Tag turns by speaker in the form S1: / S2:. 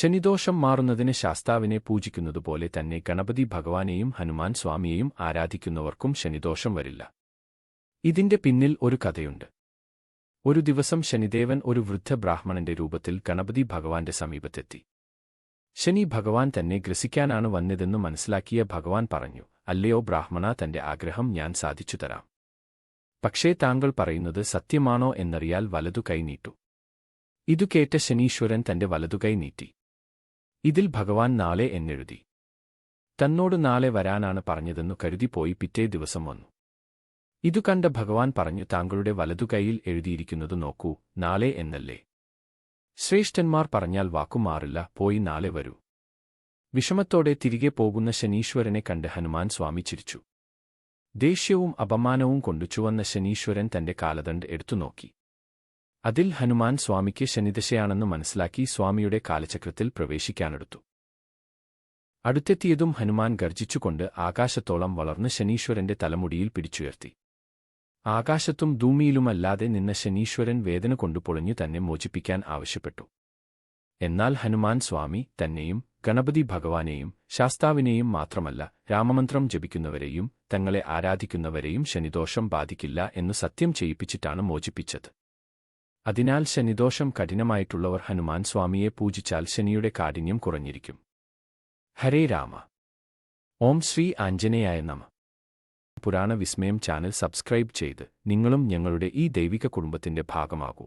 S1: ശനിദോഷം മാറുന്നതിന് ശാസ്താവിനെ പൂജിക്കുന്നതുപോലെ തന്നെ ഗണപതി ഭഗവാനെയും ഹനുമാൻ സ്വാമിയെയും ആരാധിക്കുന്നവർക്കും ശനിദോഷം വരില്ല. ഇതിന്റെ പിന്നിൽ ഒരു കഥയുണ്ട്. ഒരു ദിവസം ശനിദേവൻ ഒരു വൃദ്ധ ബ്രാഹ്മണന്റെ രൂപത്തിൽ ഗണപതി ഭഗവാന്റെ സമീപത്തെത്തി. ശനി ഭഗവാൻ തന്നെ ഗ്രസിക്കാനാണ് വന്നതെന്നു മനസ്സിലാക്കിയ ഭഗവാൻ പറഞ്ഞു അല്ലയോ ബ്രാഹ്മണ തന്റെ ആഗ്രഹം ഞാൻ സാധിച്ചു തരാം. പക്ഷേ താങ്കൾ പറയുന്നത് സത്യമാണോ എന്നറിയാൽ വലതു കൈ നീട്ടു. ഇതു കേട്ട ശനീശ്വരൻ തന്റെ വലതുകൈ നീട്ടി. ഇതിൽ ഭഗവാൻ നാളെ എന്നെഴുതി. തന്നോട് നാളെ വരാനാണ് പറഞ്ഞതെന്നു കരുതിപ്പോയി പോയി പിറ്റേ ദിവസം വന്നു. ഇതു കണ്ട ഭഗവാൻ പറഞ്ഞു താങ്കളുടെ വലതുകൈയിൽ എഴുതിയിരിക്കുന്നത് നോക്കൂ നാളെ എന്നല്ലേ? ശ്രേഷ്ഠന്മാർ പറഞ്ഞാൽ വാക്കുമാറില്ല പോയി നാളെ വരൂ. വിഷമത്തോടെ തിരികെ പോകുന്ന ശനീശ്വരനെ കണ്ട് ഹനുമാൻ സ്വാമി ചിരിച്ചു. ദേഷ്യവും അപമാനവും കൊണ്ടു ചുവന്ന ശനീശ്വരൻ തന്റെ കാലദണ്ഡ് എടുത്തുനോക്കി അതിൽ ഹനുമാൻ സ്വാമിക്ക് ശനിദശയാണെന്ന് മനസ്സിലാക്കി സ്വാമിയുടെ കാലചക്രത്തിൽ പ്രവേശിക്കാനെടുത്തു. അടുത്തെത്തിയതും ഹനുമാൻ ഗർജിച്ചുകൊണ്ട് ആകാശത്തോളം വളർന്ന് ശനീശ്വരന്റെ തലമുടിയിൽ പിടിച്ചുയർത്തി. ആകാശത്തും ഭൂമിയിലുമല്ലാതെ നിന്ന ശനീശ്വരൻ വേദന കൊണ്ടു പൊളിഞ്ഞു തന്നെ മോചിപ്പിക്കാൻ ആവശ്യപ്പെട്ടു. എന്നാൽ ഹനുമാൻ സ്വാമി തന്നെയും ഗണപതി ഭഗവാനെയും ശാസ്താവിനെയും മാത്രമല്ല രാമമന്ത്രം ജപിക്കുന്നവരെയും തങ്ങളെ ആരാധിക്കുന്നവരെയും ശനിദോഷം ബാധിക്കില്ല എന്ന് സത്യം ചെയ്യിപ്പിച്ചിട്ടാണ് മോചിപ്പിച്ചത്. അതിനാൽ ശനിദോഷം കഠിനമായിട്ടുള്ളവർ ഹനുമാൻ സ്വാമിയെ പൂജിച്ചാൽ ശനിയുടെ കാഠിന്യം കുറഞ്ഞിരിക്കും. ഹരേ രാമ. ഓം ശ്രീ ആഞ്ജനേയായ നമ. പുരാണ വിസ്മയം ചാനൽ സബ്സ്ക്രൈബ് ചെയ്ത് നിങ്ങളും ഞങ്ങളുടെ ഈ ദൈവിക കുടുംബത്തിന്റെ ഭാഗമാകൂ.